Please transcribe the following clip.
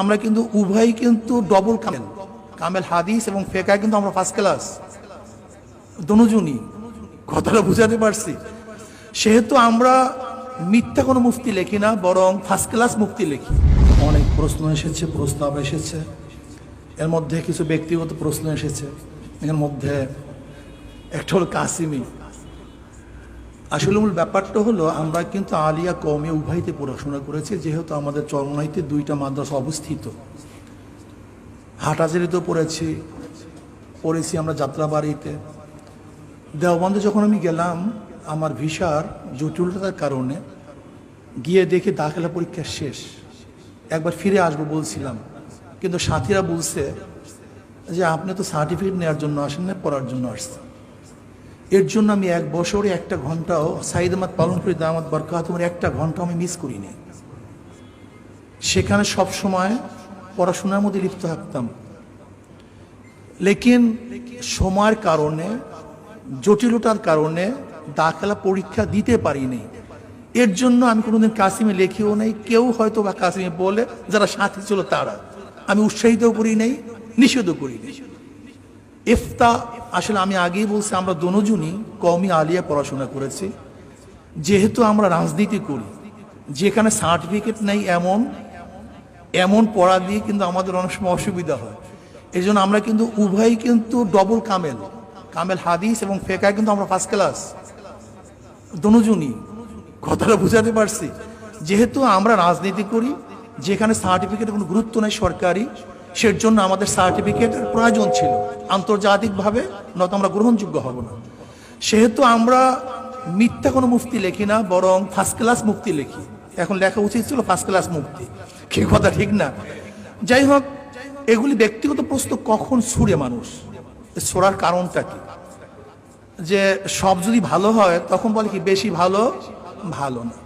আমরা কিন্তু উভয় কিন্তু ডবল কামেল কামেল হাদিস এবং ফেকা কিন্তু আমরা ফার্স্ট ক্লাস দনুজনই কথাটা বুঝাতে পারছি। সেহেতু আমরা মিথ্যা কোনো মুফতি লিখি না, বরং ফার্স্ট ক্লাস মুফতি লিখি। অনেক প্রশ্ন এসেছে, প্রস্তাব এসেছে। এর মধ্যে কিছু ব্যক্তিগত প্রশ্ন এসেছে। এর মধ্যে একটা হল কাসিমি। আসলে মূল ব্যাপারটা হলো, আমরা কিন্তু আলিয়া কমে উভয়তে পড়াশোনা করেছি, যেহেতু আমাদের চরমনাইতে দুইটা মাদ্রাসা অবস্থিত। হাটাজারিতেও পড়েছি পড়েছি আমরা যাত্রাবাড়িতে। দেওবন্দে যখন আমি গেলাম, আমার ভিসার জটিলতার কারণে গিয়ে দেখি দাখিলা পরীক্ষা শেষ। একবার ফিরে আসব বলছিলাম, কিন্তু সাথীরা বলছে যে, আপনি তো সার্টিফিকেট নেওয়ার জন্য আসেন না, পড়ার জন্য আসছেন। এর জন্য আমি এক বছরে একটা ঘন্টাও সাইদ আহমদ, পালন করি, দামাত, বরকাত একটা ঘণ্টা আমি মিস করিনি। সেখানে সব সময় পড়াশোনার মধ্যে লিপ্ত থাকতাম। লেকিন সময়ের কারণে, জটিলতার কারণে দাখলা পরীক্ষা দিতে পারিনি। এর জন্য আমি কোনোদিন কাসিমে লেখিও নেই, কেউ হয়তো বা কাসিমে বলে, যারা সাথে ছিল তারা। আমি উৎসাহিত করি নেই, নিষেধও করি নেই। ইফতা, আসলে আমি আগেই বলছি, আমরা দনোজনই কমি আলিয়া পড়াশোনা করেছি। যেহেতু আমরা রাজনীতি করি, যেখানে সার্টিফিকেট নেই এমন এমন পড়া দিয়ে কিন্তু আমাদের অনেক সময় অসুবিধা হয়। এই জন্য আমরা কিন্তু উভয়ই কিন্তু ডবল কামেল কামেল হাদিস এবং ফেকায় কিন্তু আমরা ফার্স্ট ক্লাস দনোজনই, কথাটা বুঝাতে পারছি। যেহেতু আমরা রাজনীতি করি, যেখানে সার্টিফিকেট কোনো গুরুত্ব নেই সরকারি সের জন্য আমাদের সার্টিফিকেটের প্রয়োজন ছিল। আন্তর্জাতিকভাবে নয়তো আমরা গ্রহণযোগ্য হব না। সেহেতু আমরা মিথ্যা কোনো মুফতি লিখি না, বরং ফার্স্ট ক্লাস মুফতি লিখি। এখন লেখা উচিত ছিল ফার্স্ট ক্লাস মুফতি। কি কথা, ঠিক না? যাই হোক, এগুলি ব্যক্তিগত প্রশ্ন, কখন ছুড়ে মানুষ? ছোড়ার কারণটা কি? যে সব যদি ভালো হয়, তখন বলে কি বেশি ভালো? ভালো না।